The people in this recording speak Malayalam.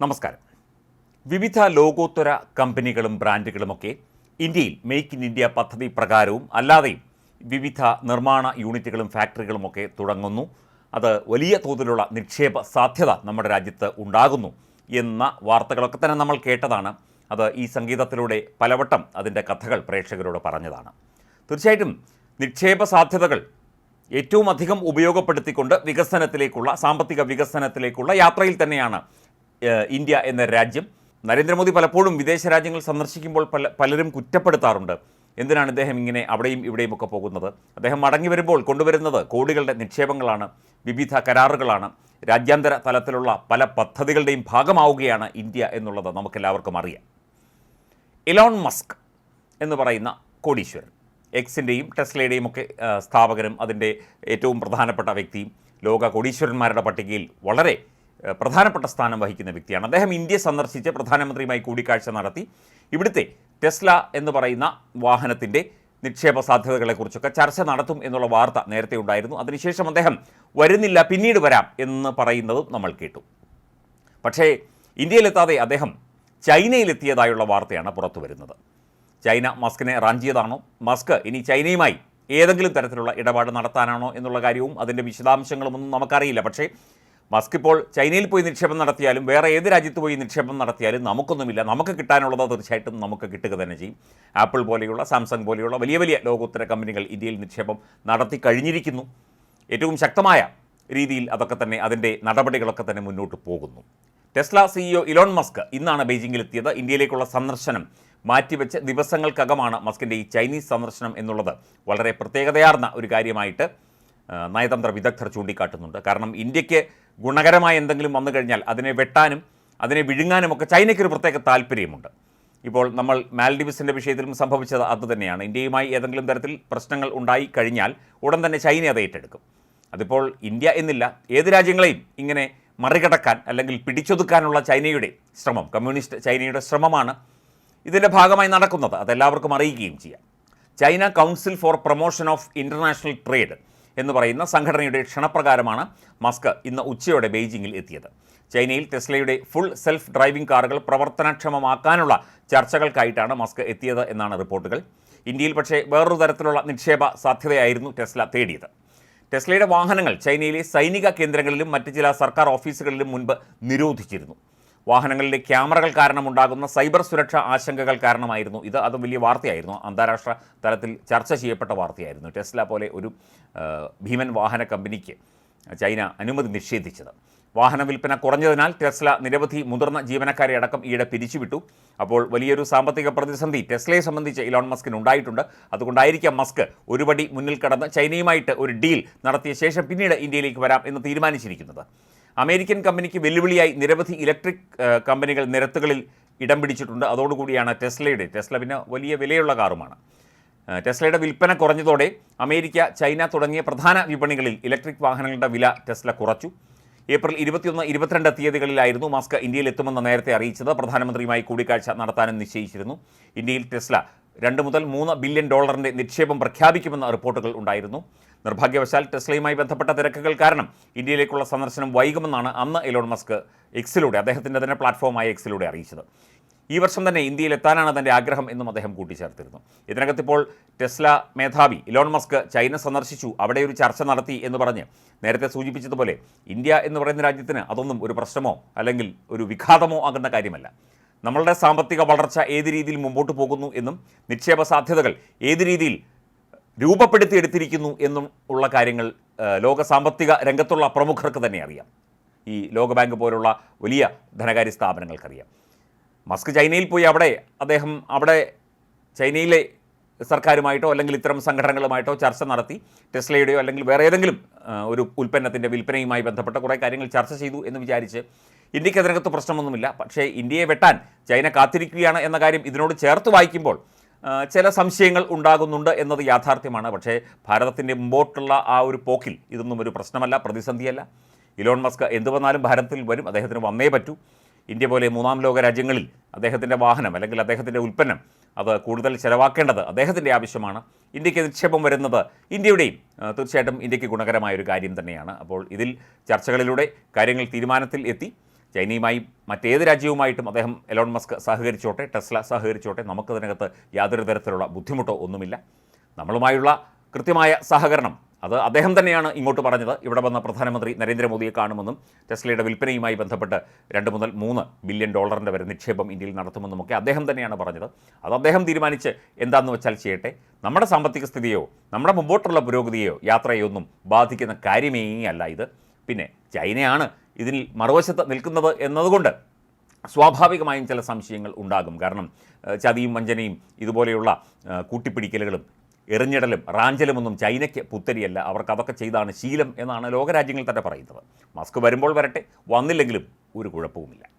നമസ്കാരം. വിവിധ ലോകോത്തര കമ്പനികളും ബ്രാൻഡുകളുമൊക്കെ ഇന്ത്യയിൽ മെയ്ക്ക് ഇൻ ഇന്ത്യ പദ്ധതി പ്രകാരവും അല്ലാതെയും വിവിധ നിർമ്മാണ യൂണിറ്റുകളും ഫാക്ടറികളുമൊക്കെ തുടങ്ങുന്നു. അത് വലിയ തോതിലുള്ള നിക്ഷേപ സാധ്യത നമ്മുടെ രാജ്യത്ത് ഉണ്ടാകുന്നു എന്ന വാർത്തകളൊക്കെ തന്നെ നമ്മൾ കേട്ടതാണ്. അത് ഈ സംഗീതത്തിലൂടെ പലവട്ടം അതിന്റെ കഥകൾ പ്രേക്ഷകരോട് പറഞ്ഞതാണ്. തീർച്ചയായിട്ടും നിക്ഷേപ സാധ്യതകൾ ഏറ്റവും അധികം ഉപയോഗപ്പെടുത്തിക്കൊണ്ട് വികസനത്തിലേക്കുള്ള സാമ്പത്തിക വികസനത്തിലേക്കുള്ള യാത്രയിൽ തന്നെയാണ് ഇന്ത്യ എന്ന രാജ്യം നരേന്ദ്രമോദി പലപ്പോഴും വിദേശ രാജ്യങ്ങൾ സന്ദർശിക്കുമ്പോൾ പല പലരും കുറ്റപ്പെടുത്താറുണ്ട്. എന്തിനാണ് അദ്ദേഹം ഇങ്ങനെ അവിടെയും ഇവിടെയും ഒക്കെ പോകുന്നത്? അദ്ദേഹം മടങ്ങി വരുമ്പോൾ കൊണ്ടുവരുന്നത് കോടികളുടെ നിക്ഷേപങ്ങളാണ് വിവിധ കരാറുകളാണ് രാജ്യാന്തര തലത്തിലുള്ള പല പദ്ധതികളുടെയും ഭാഗമാവുകയാണ് ഇന്ത്യ എന്നുള്ളത് നമുക്കെല്ലാവർക്കും അറിയാം. ഇലോൺ മസ്ക് എന്ന് പറയുന്ന കോടീശ്വരൻ എക്സിന്റെയും ടെസ്ലയുടെയും ഒക്കെ സ്ഥാപകനും അതിന്റെ ഏറ്റവും പ്രധാനപ്പെട്ട വ്യക്തിയും ലോക കോടീശ്വരന്മാരുടെ പട്ടികയിൽ വളരെ പ്രധാനപ്പെട്ട സ്ഥാനം വഹിക്കുന്ന വ്യക്തിയാണ്. അദ്ദേഹം ഇന്ത്യ സന്ദർശിച്ച് പ്രധാനമന്ത്രിയുമായി കൂടിക്കാഴ്ച നടത്തി. ഇവിടുത്തെ ടെസ്ല എന്ന് പറയുന്ന വാഹനത്തിന്റെ നിക്ഷേപ സാധ്യതകളെക്കുറിച്ചൊക്കെ ചർച്ച നടത്തും എന്നുള്ള വാർത്ത നേരത്തെ ഉണ്ടായിരുന്നു. അതിനുശേഷം അദ്ദേഹം വരുന്നില്ല പിന്നീട് വരാം എന്ന് പറയുന്നതും നമ്മൾ കേട്ടു. പക്ഷേ ഇന്ത്യയിലെത്താതെ അദ്ദേഹം ചൈനയിലെത്തിയതായുള്ള വാർത്തയാണ് പുറത്തു വരുന്നത്. ചൈന മസ്കിനെ റാഞ്ചിയതാണോ മസ്ക് ഇനി ചൈനയുമായി ഏതെങ്കിലും തരത്തിലുള്ള ഇടപാട് നടത്താനാണോ എന്നുള്ള കാര്യവും അതിന്റെ വിശദാംശങ്ങളുമൊന്നും നമുക്കറിയില്ല. പക്ഷേ മസ്ക് ഇപ്പോൾ ചൈനയിൽ പോയി നിക്ഷേപം നടത്തിയാലും വേറെ ഏത് രാജ്യത്ത് പോയി നിക്ഷേപം നടത്തിയാലും നമുക്കൊന്നുമില്ല. നമുക്ക് കിട്ടാനുള്ളത് തീർച്ചയായിട്ടും നമുക്ക് കിട്ടുക തന്നെ ചെയ്യും. ആപ്പിൾ പോലെയുള്ള സാംസങ് പോലെയുള്ള വലിയ വലിയ ലോകോത്തര കമ്പനികൾ ഇന്ത്യയിൽ നിക്ഷേപം നടത്തി കഴിഞ്ഞിരിക്കുന്നു. ഏറ്റവും ശക്തമായ രീതിയിൽ അതൊക്കെ തന്നെ അതിന്റെ നടപടികളൊക്കെ തന്നെ മുന്നോട്ട് പോകുന്നു. ടെസ്ല സിഇഒ ഇലോൺ മസ്ക് ഇന്നാണ് ബെയ്ജിങ്ങിലെത്തിയത്. ഇന്ത്യയിലേക്കുള്ള സന്ദർശനം മാറ്റിവെച്ച് ദിവസങ്ങൾക്കകമാണ് മസ്കിന്റെ ഈ ചൈനീസ് സന്ദർശനം എന്നുള്ളത് വളരെ പ്രത്യേകതയാർന്ന ഒരു കാര്യമായിട്ട് നയതന്ത്ര വിദഗ്ധർ ചൂണ്ടിക്കാട്ടുന്നുണ്ട്. കാരണം ഇന്ത്യയ്ക്ക് ഗുണകരമായ എന്തെങ്കിലും വന്നു കഴിഞ്ഞാൽ അതിനെ വെട്ടാനും അതിനെ വിഴുങ്ങാനും വിഴുങ്ങാനുമൊക്കെ ചൈനയ്ക്കൊരു പ്രത്യേക താല്പര്യമുണ്ട്. ഇപ്പോൾ നമ്മൾ മാൽഡീവ്സിന്റെ വിഷയത്തിലും സംഭവിച്ചത് അതുതന്നെയാണ് ഇന്ത്യയുമായി ഏതെങ്കിലും തരത്തിൽ പ്രശ്നങ്ങൾ ഉണ്ടായി കഴിഞ്ഞാൽ ഉടൻ തന്നെ ചൈന അത് ഏറ്റെടുക്കും. അതിപ്പോൾ ഇന്ത്യ എന്നില്ല ഏത് രാജ്യങ്ങളെയും ഇങ്ങനെ മറികടക്കാൻ അല്ലെങ്കിൽ പിടിച്ചൊതുക്കാനുള്ള ചൈനയുടെ ശ്രമം കമ്മ്യൂണിസ്റ്റ് ചൈനയുടെ ശ്രമമാണ് ഇതിന്റെ ഭാഗമായി നടക്കുന്നത്. അതെല്ലാവർക്കും അറിയുകയും ചെയ്യാം. China council for promotion of international trade എന്ന് പറയുന്ന സംഘടനയുടെ ക്ഷണപ്രകാരമാണ് മസ്ക് ഇന്ന് ഉച്ചയോടെ ബെയ്ജിങ്ങിൽ എത്തിയത്. ചൈനയിൽ ടെസ്ലയുടെ ഫുൾ സെൽഫ് ഡ്രൈവിംഗ് കാറുകൾ പ്രവർത്തനക്ഷമമാക്കാനുള്ള ചർച്ചകൾക്കായിട്ടാണ് മസ്ക് എത്തിയത് എന്നാണ് റിപ്പോർട്ടുകൾ. ഇന്ത്യയിൽ പക്ഷേ വേറൊരു തരത്തിലുള്ള നിക്ഷേപ സാധ്യതയായിരുന്നു ടെസ്ല തേടിയത്. ടെസ്ലയുടെ വാഹനങ്ങൾ ചൈനയിലെ സൈനിക കേന്ദ്രങ്ങളിലും മറ്റ് ചില സർക്കാർ ഓഫീസുകളിലും മുൻപ് നിരോധിച്ചിരുന്നു. വാഹനങ്ങളിലെ ക്യാമറകൾ കാരണമുണ്ടാകുന്ന സൈബർ സുരക്ഷ ആശങ്കകൾ കാരണമായിരുന്നു. ഇത് അതും വലിയ വാർത്തയായിരുന്നു. അന്താരാഷ്ട്ര തലത്തിൽ ചർച്ച ചെയ്യപ്പെട്ട വാർത്തയായിരുന്നു. ടെസ്ല പോലെ ഒരു ഭീമൻ വാഹന കമ്പനിക്ക് ചൈന അനുമതി നിഷേധിച്ചത്. വാഹന വിൽപ്പന കുറഞ്ഞതിനാൽ ടെസ്ല നിരവധി മുതിർന്ന ജീവനക്കാരെ അടക്കം ഈയിടെ പിരിച്ചുവിട്ടു. അപ്പോൾ വലിയൊരു സാമ്പത്തിക പ്രതിസന്ധി ടെസ്ലയെ സംബന്ധിച്ച് ഇലോൺ മസ്കിന് ഉണ്ടായിട്ടുണ്ട്. അതുകൊണ്ടായിരിക്കാം മസ്ക് ഒരുപടി മുന്നിൽ കടന്ന് ചൈനയുമായിട്ട് ഒരു ഡീൽ നടത്തിയ ശേഷം പിന്നീട് ഇന്ത്യയിലേക്ക് വരാം എന്ന് തീരുമാനിച്ചിരിക്കുന്നത്. അമേരിക്കൻ കമ്പനിക്ക് വെല്ലുവിളിയായി നിരവധി ഇലക്ട്രിക് കമ്പനികൾ നിരത്തുകളിൽ ഇടം പിടിച്ചിട്ടുണ്ട്. അതോടുകൂടിയാണ് ടെസ്ലയുടെ. ടെസ്ല പിന്നെ വലിയ വിലയുള്ള കാറുമാണ്. ടെസ്ലയുടെ വിൽപ്പന കുറഞ്ഞതോടെ അമേരിക്ക ചൈന തുടങ്ങിയ പ്രധാന വിപണികളിൽ ഇലക്ട്രിക് വാഹനങ്ങളുടെ വില ടെസ്ല കുറച്ചു. ഏപ്രിൽ ഇരുപത്തിയൊന്ന് ഇരുപത്തിരണ്ട് തീയതികളിലായിരുന്നു മാസ്ക് ഇന്ത്യയിൽ എത്തുമെന്ന് നേരത്തെ അറിയിച്ചത്. പ്രധാനമന്ത്രിയുമായി കൂടിക്കാഴ്ച നടത്താനും നിശ്ചയിച്ചിരുന്നു. ഇന്ത്യയിൽ ടെസ്ല രണ്ട് മുതൽ മൂന്ന് ബില്യൺ ഡോളറിന്റെ നിക്ഷേപം പ്രഖ്യാപിക്കുമെന്ന റിപ്പോർട്ടുകൾ ഉണ്ടായിരുന്നു. നിർഭാഗ്യവശാൽ ടെസ്ലയുമായി ബന്ധപ്പെട്ട തിരക്കുകൾ കാരണം ഇന്ത്യയിലേക്കുള്ള സന്ദർശനം വൈകുമെന്നാണ് അന്ന് എലോൺ മസ്ക് എക്സിലൂടെ അദ്ദേഹത്തിന്റെ തന്നെ പ്ലാറ്റ്ഫോമായ എക്സിലൂടെ അറിയിച്ചത്. ഈ വർഷം തന്നെ ഇന്ത്യയിൽ എത്താനാണ് തന്റെ ആഗ്രഹം എന്നും അദ്ദേഹം കൂട്ടിച്ചേർത്തിരുന്നു. ഇതിനകത്തിപ്പോൾ ടെസ്ല മേധാവി ഇലോൺ മസ്ക് ചൈന സന്ദർശിച്ചു അവിടെ ഒരു ചർച്ച നടത്തി എന്ന് പറഞ്ഞ് നേരത്തെ സൂചിപ്പിച്ചതുപോലെ ഇന്ത്യ എന്ന് പറയുന്ന രാജ്യത്തിന് അതൊന്നും ഒരു പ്രശ്നമോ അല്ലെങ്കിൽ ഒരു വിഘാതമോ ആകുന്ന കാര്യമല്ല. നമ്മളുടെ സാമ്പത്തിക വളർച്ച ഏത് രീതിയിൽ മുമ്പോട്ട് പോകുന്നു എന്നും നിക്ഷേപ സാധ്യതകൾ ഏത് രീതിയിൽ രൂപപ്പെടുത്തിയെടുത്തിരിക്കുന്നു എന്നും ഉള്ള കാര്യങ്ങൾ ലോക സാമ്പത്തിക രംഗത്തുള്ള പ്രമുഖർക്ക് തന്നെ അറിയാം. ഈ ലോകബാങ്ക് പോലുള്ള വലിയ ധനകാര്യ സ്ഥാപനങ്ങൾക്കറിയാം. മസ്ക് ചൈനയിൽ പോയി അവിടെ അദ്ദേഹം അവിടെ ചൈനയിലെ സർക്കാരുമായിട്ടോ അല്ലെങ്കിൽ ഇത്തരം സംഘടനകളുമായിട്ടോ ചർച്ച നടത്തി ടെസ്ലയുടെയോ അല്ലെങ്കിൽ വേറെ ഏതെങ്കിലും ഒരു ഉൽപ്പന്നത്തിന്റെ വിൽപ്പനയുമായി ബന്ധപ്പെട്ട കുറേ കാര്യങ്ങൾ ചർച്ച ചെയ്തു എന്ന് വിചാരിച്ച് ഇന്ത്യയ്ക്ക് അതിനകത്ത് പ്രശ്നമൊന്നുമില്ല. പക്ഷേ ഇന്ത്യയെ വെട്ടാൻ ചൈന കാത്തിരിക്കുകയാണ് എന്ന കാര്യം ഇതിനോട് ചേർത്ത് വായിക്കുമ്പോൾ ചില സംശയങ്ങൾ ഉണ്ടാകുന്നുണ്ട് എന്നത് യാഥാർത്ഥ്യമാണ്. പക്ഷേ ഭാരതത്തിന്റെ മുമ്പോട്ടുള്ള ആ ഒരു പോക്കിൽ ഇതൊന്നും ഒരു പ്രശ്നമല്ല പ്രതിസന്ധിയല്ല. ഇലോൺ മസ്ക് എന്തു വന്നാലും ഭാരതത്തിൽ വരും അദ്ദേഹത്തിന് വന്നേ പറ്റൂ. ഇന്ത്യ പോലെ മൂന്നാം ലോക രാജ്യങ്ങളിൽ അദ്ദേഹത്തിന്റെ വാഹനം അല്ലെങ്കിൽ അദ്ദേഹത്തിന്റെ ഉൽപ്പന്നം അത് കൂടുതൽ ചിലവാക്കേണ്ടത് അദ്ദേഹത്തിന്റെ ആവശ്യമാണ്. ഇന്ത്യയ്ക്ക് നിക്ഷേപം വരുന്നത് ഇന്ത്യയുടെയും തീർച്ചയായിട്ടും ഇന്ത്യയ്ക്ക് ഗുണകരമായ ഒരു കാര്യം തന്നെയാണ്. അപ്പോൾ ഇതിൽ ചർച്ചകളിലൂടെ കാര്യങ്ങൾ തീരുമാനത്തിൽ എത്തി. ചൈനയുമായി മറ്റേത് രാജ്യവുമായിട്ടും അദ്ദേഹം എലോൺ മസ്ക് സഹകരിച്ചോട്ടെ ടെസ്ല സഹകരിച്ചോട്ടെ നമുക്കതിനകത്ത് യാതൊരു തരത്തിലുള്ള ബുദ്ധിമുട്ടോ ഒന്നുമില്ല. നമ്മളുമായുള്ള കൃത്യമായ സഹകരണം അത് അദ്ദേഹം തന്നെയാണ് ഇങ്ങോട്ട് പറഞ്ഞത്. ഇവിടെ വന്ന പ്രധാനമന്ത്രി നരേന്ദ്രമോദിയെ കാണുമെന്നും ടെസ്ലയുടെ വിൽപ്പനയുമായി ബന്ധപ്പെട്ട് രണ്ട് മുതൽ മൂന്ന് ബില്യൺ ഡോളറിന്റെ വരെ നിക്ഷേപം ഇന്ത്യയിൽ നടത്തുമെന്നും ഒക്കെ അദ്ദേഹം തന്നെയാണ് പറഞ്ഞത്. അത് അദ്ദേഹം തീരുമാനിച്ച് എന്താണെന്ന് വെച്ചാൽ ചെയ്യട്ടെ നമ്മുടെ സാമ്പത്തിക സ്ഥിതിയോ നമ്മുടെ മുമ്പോട്ടുള്ള പുരോഗതിയോ യാത്രയോ ഒന്നും ബാധിക്കുന്ന കാര്യമേ അല്ല ഇത്. പിന്നെ ചൈനയാണ് ഇതിൽ മറുവശത്ത് നിൽക്കുന്നത് എന്നതുകൊണ്ട് സ്വാഭാവികമായും ചില സംശയങ്ങൾ ഉണ്ടാകും. കാരണം ചതിയും വഞ്ചനയും ഇതുപോലെയുള്ള കൂട്ടിപ്പിടിക്കലുകളും എറിഞ്ഞിടലും റാഞ്ചലുമൊന്നും ചൈനയ്ക്ക് പുത്തരിയല്ല. അവർക്ക് അതൊക്കെ ചെയ്താണ് ശീലം എന്നാണ് ലോകരാജ്യങ്ങൾ തന്നെ പറയുന്നത്. മസ്ക് വരുമ്പോൾ വരട്ടെ വന്നില്ലെങ്കിലും ഒരു കുഴപ്പവുമില്ല.